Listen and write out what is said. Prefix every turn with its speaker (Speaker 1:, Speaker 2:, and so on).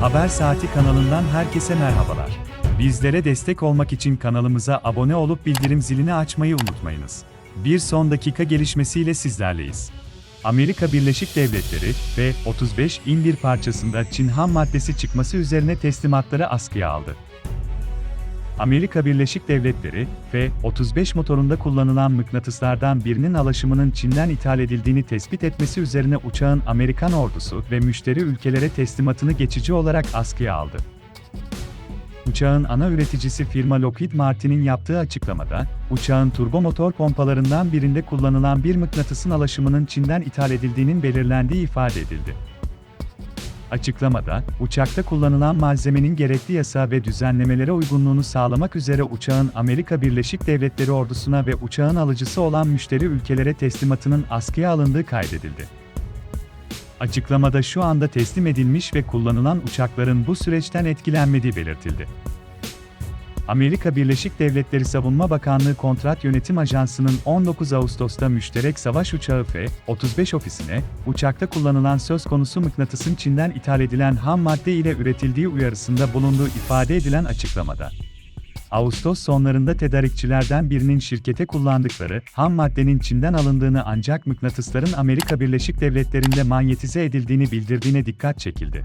Speaker 1: Haber Saati kanalından herkese merhabalar. Bizlere destek olmak için kanalımıza abone olup bildirim zilini açmayı unutmayınız. Bir son dakika gelişmesiyle sizlerleyiz. Amerika Birleşik Devletleri ve 35 in bir parçasında Çin ham maddesi çıkması üzerine teslimatları askıya aldı. Amerika Birleşik Devletleri ve 35 motorunda kullanılan mıknatıslardan birinin alaşımının Çin'den ithal edildiğini tespit etmesi üzerine uçağın Amerikan ordusu ve müşteri ülkelere teslimatını geçici olarak askıya aldı. Uçağın ana üreticisi firma Lockheed Martin'in yaptığı açıklamada, uçağın turbomotor pompalarından birinde kullanılan bir mıknatısın alaşımının Çin'den ithal edildiğinin belirlendiği ifade edildi. Açıklamada, uçakta kullanılan malzemenin gerekli yasa ve düzenlemelere uygunluğunu sağlamak üzere uçağın Amerika Birleşik Devletleri ordusuna ve uçağın alıcısı olan müşteri ülkelere teslimatının askıya alındığı kaydedildi. Açıklamada şu anda teslim edilmiş ve kullanılan uçakların bu süreçten etkilenmediği belirtildi. Amerika Birleşik Devletleri Savunma Bakanlığı Kontrat Yönetim Ajansı'nın 19 Ağustos'ta müşterek savaş uçağı F-35 ofisine, uçakta kullanılan söz konusu mıknatısın Çin'den ithal edilen ham madde ile üretildiği uyarısında bulunduğu ifade edilen açıklamada. Ağustos sonlarında tedarikçilerden birinin şirkete kullandıkları ham maddenin Çin'den alındığını ancak mıknatısların Amerika Birleşik Devletleri'nde manyetize edildiğini bildirdiğine dikkat çekildi.